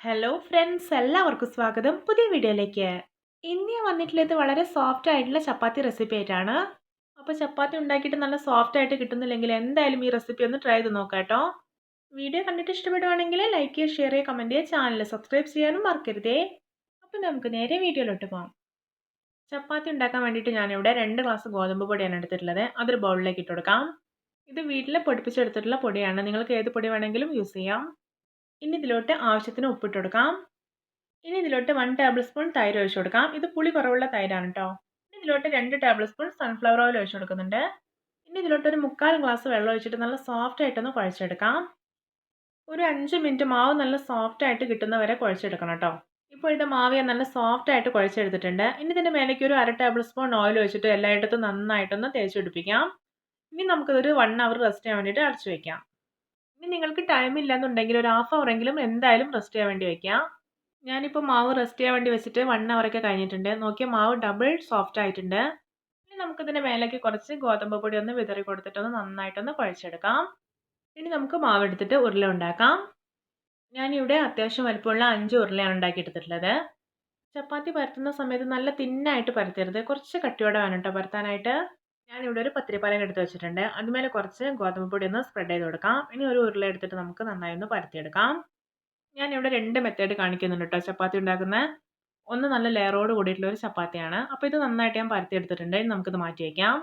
Hello friends എല്ലാവർക്കും സ്വാഗതം. പുതിയ വീഡിയോയിലേക്ക്. ഇന്ന് ഞാൻ വന്നിട്ടുള്ളത് വളരെ സോഫ്റ്റ് ആയിട്ടുള്ള ചപ്പാത്തി റെസിപ്പി ആയിട്ടാണ്. അപ്പോൾ ചപ്പാത്തി ഉണ്ടാക്കിയിട്ട് നല്ല സോഫ്റ്റ് ആയിട്ട് കിട്ടുന്നില്ലെങ്കിൽ എന്തായാലും ഈ റെസിപ്പി ഒന്ന് ട്രൈ ചെയ്ത് നോക്കാം കേട്ടോ. വീഡിയോ കണ്ടിട്ട് ഇഷ്ടപ്പെടുവാണെങ്കിൽ ലൈക്ക് ചെയ്യുക ഷെയർ ചെയ്യുക കമന്റ് ചെയ്യുക ചാനൽ സബ്സ്ക്രൈബ് ചെയ്യാനും മറക്കരുതേ. അപ്പോൾ നമുക്ക് നേരെ വീഡിയോയിലോട്ട് പോകാം ചപ്പാത്തി ഉണ്ടാക്കാൻ വേണ്ടിയിട്ട് ഞാനിവിടെ രണ്ട് ഗ്ലാസ് ഗോതമ്പ് പൊടിയാണ് എടുത്തിട്ടുള്ളത്. അതൊരു ബൗളിലേക്ക് ഇട്ട് കൊടുക്കാം. ഇത് വീട്ടിൽ പൊടിപ്പിച്ചെടുത്തിട്ടുള്ള പൊടിയാണ്. നിങ്ങൾക്ക് ഏത് പൊടി വേണമെങ്കിലും യൂസ് ചെയ്യാം. ഇനി ഇതിലോട്ട് ആവശ്യത്തിന് ഉപ്പിട്ട് കൊടുക്കാം. ഇനി ഇതിലോട്ട് വൺ ടേബിൾ സ്പൂൺ തൈര് ഒഴിച്ചു കൊടുക്കാം. ഇത് പുളി കുറവുള്ള തൈരാണ് കേട്ടോ ഇനി ഇതിലോട്ട് രണ്ട് ടേബിൾ സ്പൂൺ സൺഫ്ലവർ ഓയിൽ ഒഴിച്ചു കൊടുക്കുന്നുണ്ട്. ഇനി ഇതിലോട്ട് ഒരു മുക്കാൽ ഗ്ലാസ് വെള്ളം ഒഴിച്ചിട്ട് നല്ല സോഫ്റ്റ് ആയിട്ടൊന്ന് കുഴച്ചെടുക്കാം. ഒരു അഞ്ച് മിനിറ്റ് മാവ് നല്ല സോഫ്റ്റ് ആയിട്ട് കിട്ടുന്നവരെ കുഴച്ചെടുക്കണം കേട്ടോ ഇപ്പോൾ ഇത് മാവിയെ നല്ല സോഫ്റ്റ് ആയിട്ട് കുഴച്ചെടുത്തിട്ടുണ്ട്. ഇനി ഇതിന്റെ മേലേക്ക് ഒരു അര ടേബിൾ സ്പൂൺ ഓയിൽ ഒഴിച്ചിട്ട് എല്ലായിടത്തും നന്നായിട്ടൊന്ന് തേച്ച് പിടിപ്പിക്കാം. ഇനി നമുക്കിതൊരു വൺ അവർ റെസ്റ്റ് ചെയ്യാൻ വേണ്ടിയിട്ട് അടച്ചു വെക്കാം. ഇനി നിങ്ങൾക്ക് ടൈം ഇല്ലെന്നുണ്ടെങ്കിൽ ഒരു ഹാഫ് അവർ എങ്കിലും എന്തായാലും റെസ്റ്റ് ചെയ്യാൻ വേണ്ടി വെക്കാം. ഞാനിപ്പോൾ മാവ് റെസ്റ്റ് ചെയ്യാൻ വേണ്ടി വെച്ചിട്ട് വൺ അവറൊക്കെ കഴിഞ്ഞിട്ടുണ്ട്. നോക്കിയ മാവ് ഡബിൾ സോഫ്റ്റ് ആയിട്ടുണ്ട്. ഇനി നമുക്കിതിന്റെ മേലേക്ക് കുറച്ച് ഗോതമ്പ് പൊടി ഒന്ന് വിതറി കൊടുത്തിട്ടൊന്ന് നന്നായിട്ടൊന്ന് കുഴച്ചെടുക്കാം. ഇനി നമുക്ക് മാവ് എടുത്തിട്ട് ഉരുള ഉണ്ടാക്കാം. ഞാനിവിടെ അത്യാവശ്യം വലിപ്പമുള്ള അഞ്ച് ഉരുളയാണ് ഉണ്ടാക്കിയെടുത്തിട്ടുള്ളത്. ചപ്പാത്തി പരത്തുന്ന സമയത്ത് നല്ല തിന്നായിട്ട് പരത്തരുത്. കുറച്ച് കട്ടിയോടെ വേണം കേട്ടോ പരത്താനായിട്ട്. ഞാനിവിടെ ഒരു പത്തിരിപ്പാലം എടുത്ത് വെച്ചിട്ടുണ്ട്. അതുമേലെ കുറച്ച് ഗോതമ്പ് പൊടി ഒന്ന് സ്പ്രെഡ് ചെയ്ത് കൊടുക്കാം. ഇനി ഒരു ഉരുള എടുത്തിട്ട് നമുക്ക് നന്നായി ഒന്ന് പരത്തിയെടുക്കാം. ഇവിടെ രണ്ട് മെത്തേഡ് കാണിക്കുന്നുണ്ട് കേട്ടോ ചപ്പാത്തി ഉണ്ടാക്കുന്ന. ഒന്ന് നല്ല ലെയറോട് കൂടിയിട്ടുള്ള ഒരു ചപ്പാത്തിയാണ്. അപ്പോൾ ഇത് നന്നായിട്ട് ഞാൻ പരത്തിയെടുത്തിട്ടുണ്ട്. ഇനി നമുക്കിത് മാറ്റി വയ്ക്കാം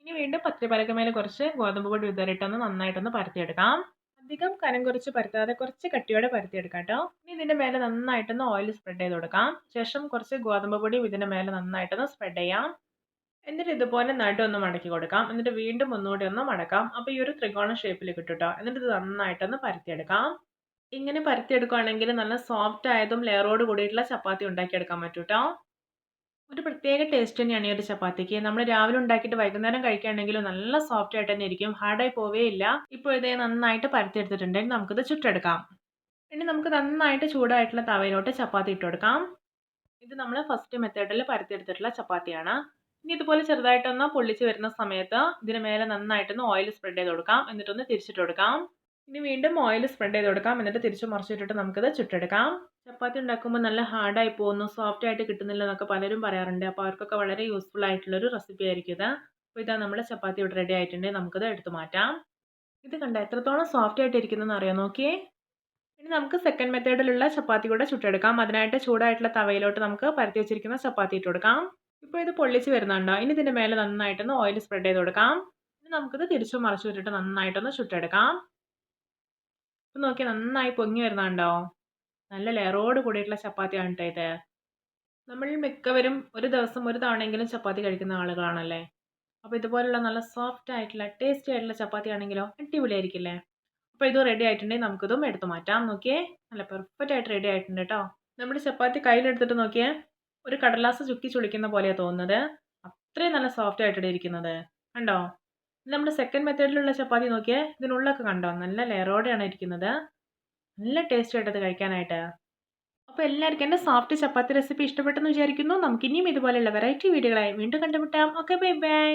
ഇനി വീണ്ടും പത്തിരിപ്പാലക്ക് മേലെ കുറച്ച് ഗോതമ്പ് പൊടി വിതറിയിട്ടൊന്ന് നന്നായിട്ടൊന്ന് പരത്തിയെടുക്കാം. അധികം കനം കുറച്ച് പരത്താതെ കുറച്ച് കട്ടിയോടെ പരത്തിയെടുക്കാം കേട്ടോ ഇനി ഇതിന്റെ മേലെ നന്നായിട്ടൊന്ന് ഓയിൽ സ്പ്രെഡ് ചെയ്ത് കൊടുക്കാം. ശേഷം കുറച്ച് ഗോതമ്പ് പൊടി ഇതിന്റെ മേലെ നന്നായിട്ടൊന്ന് സ്പ്രെഡ് ചെയ്യാം. എന്നിട്ട് ഇതുപോലെ നടു ഒന്ന് മടക്കി കൊടുക്കാം. എന്നിട്ട് വീണ്ടും ഒന്നുകൂടി ഒന്ന് മടക്കാം. അപ്പോൾ ഈ ഒരു ത്രികോണ ഷേപ്പിൽ കിട്ടും ട്ടോ. എന്നിട്ട് ഇത് നന്നായിട്ടൊന്ന് പരത്തിയെടുക്കാം. ഇങ്ങനെ പരത്തിയെടുക്കുകയാണെങ്കിൽ നല്ല സോഫ്റ്റ് ആയതും ലെയറോട് കൂടിയിട്ടുള്ള ചപ്പാത്തി ഉണ്ടാക്കിയെടുക്കാൻ പറ്റും ട്ടോ. ഒരു പ്രത്യേക ടേസ്റ്റ് തന്നെയാണ് ഈ ഒരു ചപ്പാത്തിക്ക്. നമ്മൾ രാവിലെ ഉണ്ടാക്കിയിട്ട് വൈകുന്നേരം കഴിക്കുകയാണെങ്കിലും നല്ല സോഫ്റ്റ് ആയിട്ട് തന്നെ ഇരിക്കും. ഹാർഡായി പോവേ ഇല്ല. ഇപ്പോൾ ഇതേ നന്നായിട്ട് പരത്തിയെടുത്തിട്ടുണ്ടെങ്കിൽ നമുക്കിത് ചുട്ടെടുക്കാം. ഇനി നമുക്ക് നന്നായിട്ട് ചൂടായിട്ടുള്ള തവയിലോട്ട് ചപ്പാത്തി ഇട്ട് കൊടുക്കാം. ഇത് നമ്മൾ ഫസ്റ്റ് മെത്തേഡിൽ പരത്തിയെടുത്തിട്ടുള്ള ചപ്പാത്തിയാണ്. ഇനി ഇതുപോലെ ചെറുതായിട്ടൊന്ന് പൊള്ളിച്ച് വരുന്ന സമയത്ത് ഇതിന് മേലെ നന്നായിട്ടൊന്ന് ഓയിൽ സ്പ്രെഡ് ചെയ്ത് കൊടുക്കാം. എന്നിട്ടൊന്ന് തിരിച്ചിട്ട് കൊടുക്കാം. ഇനി വീണ്ടും ഓയിൽ സ്പ്രെഡ് ചെയ്ത് കൊടുക്കാം. എന്നിട്ട് തിരിച്ച് മറിച്ചിട്ടിട്ട് നമുക്കിത് ചുട്ടെടുക്കാം. ചപ്പാത്തി ഉണ്ടാക്കുമ്പോൾ നല്ല ഹാർഡായി പോകുന്നു സോഫ്റ്റ് ആയിട്ട് കിട്ടുന്നില്ല എന്നൊക്കെ പലരും പറയാറുണ്ട്. അപ്പോൾ അവർക്കൊക്കെ വളരെ യൂസ്ഫുൾ ആയിട്ടുള്ള ഒരു റെസിപ്പി ആയിരിക്കും ഇത്. അപ്പോൾ ഇതാ നമ്മുടെ ചപ്പാത്തി ഇവിടെ റെഡി ആയിട്ടുണ്ടെങ്കിൽ നമുക്കിത് എടുത്തു മാറ്റാം. ഇത് കണ്ട എത്രത്തോളം സോഫ്റ്റ് ആയിട്ട് ഇരിക്കുന്നതെന്ന് അറിയാം? നോക്കിയേ. ഇനി നമുക്ക് സെക്കൻഡ് മെത്തേഡിലുള്ള ചപ്പാത്തി കൂടെ ചുട്ടെടുക്കാം. അതിനായിട്ട് ചൂടായിട്ടുള്ള തവയിലോട്ട് നമുക്ക് പരത്തി വെച്ചിരിക്കുന്ന ചപ്പാത്തി ഇട്ട് കൊടുക്കാം. ഇപ്പോൾ ഇത് പൊള്ളിച്ച് വരുന്നുണ്ടോ? ഇനി ഇതിന്റെ മേലെ നന്നായിട്ടൊന്ന് ഓയിൽ സ്പ്രെഡ് ചെയ്ത് കൊടുക്കാം. ഇനി നമുക്കിത് തിരിച്ചു മറച്ചു വിട്ടിട്ട് നന്നായിട്ടൊന്ന് ചുട്ടെടുക്കാം. ഇപ്പം നോക്കി നന്നായി പൊങ്ങി വരുന്നുണ്ടോ? നല്ല ലെയറോട് കൂടിയിട്ടുള്ള ചപ്പാത്തിയാണ് കേട്ടോ ഇത്. നമ്മൾ മിക്കവരും ഒരു ദിവസം ഒരു തവണയെങ്കിലും ചപ്പാത്തി കഴിക്കുന്ന ആളുകളാണല്ലേ? അപ്പോൾ ഇതുപോലുള്ള നല്ല സോഫ്റ്റ് ആയിട്ടുള്ള ടേസ്റ്റി ആയിട്ടുള്ള ചപ്പാത്തി ആണെങ്കിലോ അടിപൊളിയായിരിക്കില്ലേ? അപ്പോൾ ഇത് റെഡി ആയിട്ടുണ്ടെങ്കിൽ നമുക്കിതും എടുത്തു മാറ്റാം. നോക്കിയേ നല്ല പെർഫെക്റ്റ് ആയിട്ട് റെഡി ആയിട്ടുണ്ട് കേട്ടോ നമ്മുടെ ചപ്പാത്തി കയ്യിലെടുത്തിട്ട് നോക്കിയേ ഒരു കടലാസ് ചുക്കി ചുളിക്കുന്ന പോലെയാണ് തോന്നുന്നത്. അത്രയും നല്ല സോഫ്റ്റ് ആയിട്ടാണ് ഇരിക്കുന്നത്. കണ്ടോ? നമ്മുടെ സെക്കൻഡ് മെത്തേഡിലുള്ള ചപ്പാത്തി നോക്കിയേ ഇതിനുള്ളൊക്കെ കണ്ടോ? നല്ല ലെയറോടെയാണ് ഇരിക്കുന്നത്. നല്ല ടേസ്റ്റ് ആയിട്ടത് കഴിക്കാനായിട്ട്. അപ്പോൾ എല്ലാവർക്കും എന്റെ സോഫ്റ്റ് ചപ്പാത്തി റെസിപ്പി ഇഷ്ടപ്പെട്ടെന്ന് വിചാരിക്കുന്നു. നമുക്കിനിയും ഇതുപോലെയുള്ള വെറൈറ്റി വീഡിയോകളായി വീണ്ടും കണ്ടുമുട്ടാം. Okay bye bye